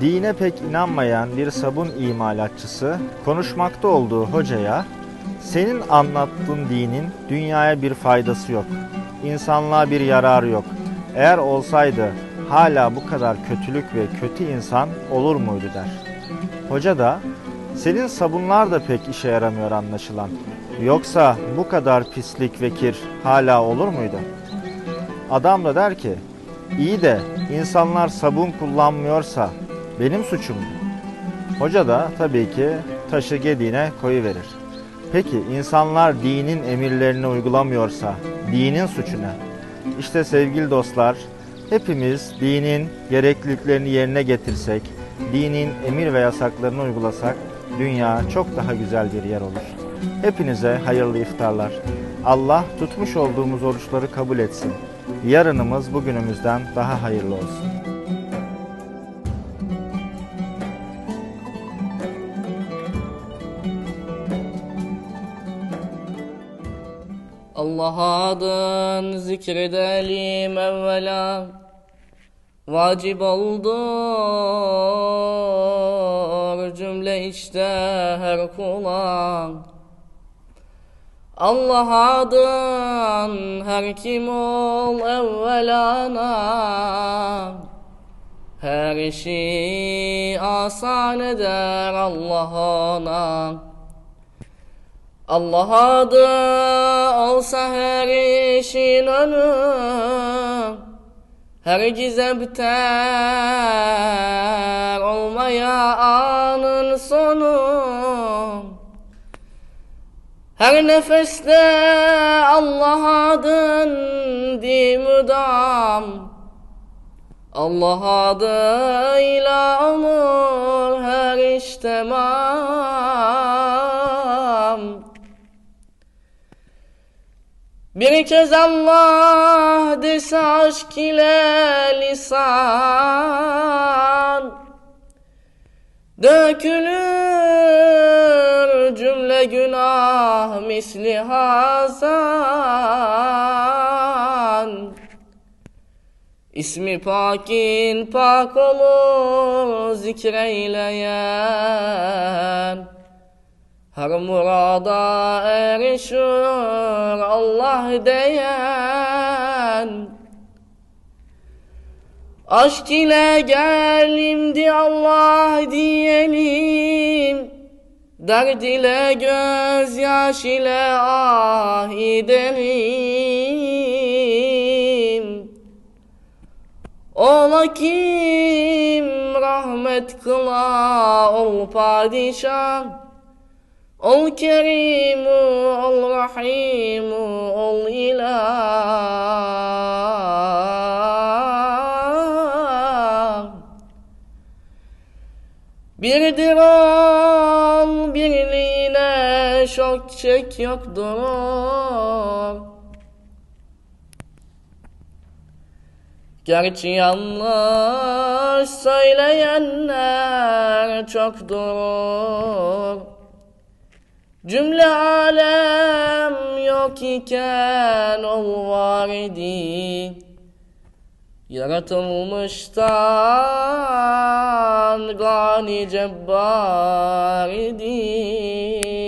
Dine pek inanmayan bir sabun imalatçısı konuşmakta olduğu hocaya senin anlattığın dinin dünyaya bir faydası yok. İnsanlığa bir yararı yok. Eğer olsaydı hala bu kadar kötülük ve kötü insan olur muydu der. Hoca da senin sabunlar da pek işe yaramıyor anlaşılan. Yoksa bu kadar pislik ve kir hala olur muydu? Adam da der ki iyi de insanlar sabun kullanmıyorsa benim suçum mu? Hoca da tabii ki taşı gediğine koyuverir. Peki insanlar dinin emirlerini uygulamıyorsa dinin suçu ne? İşte sevgili dostlar, hepimiz dinin gerekliliklerini yerine getirsek, dinin emir ve yasaklarını uygulasak dünya çok daha güzel bir yer olur. Hepinize hayırlı iftarlar. Allah tutmuş olduğumuz oruçları kabul etsin. Yarınımız bugünümüzden daha hayırlı olsun. Allah adın zikredelim evvela. Vacip oldur cümle işte her kula. Allah adın her kim ol evvelana. Her işi asan eder Allah ona Allah adı olsa her işin önü Her gizem biter olmaya anın sonu. Her nefeste Allah adın di müdam Allah adıyla olur her iş tamam Bir kez Allah dese aşk ile lisan Dökülür cümle günah misli hazan. İsmi pakin pak olur zikreyleyen Her murada erişir Allah diyen. Aşk ile gelimdi Allah diyelim. Derd ile gözyaş ile ah edelim. Ola kim rahmet kıla ol padişah Rahimu ol ilah. Birdir ol birliğine şok çek yoktur Gerçi yanlış söyleyenler çoktur Cümle alem yok iken ol var idi Yaratılmıştan gani cebbar idi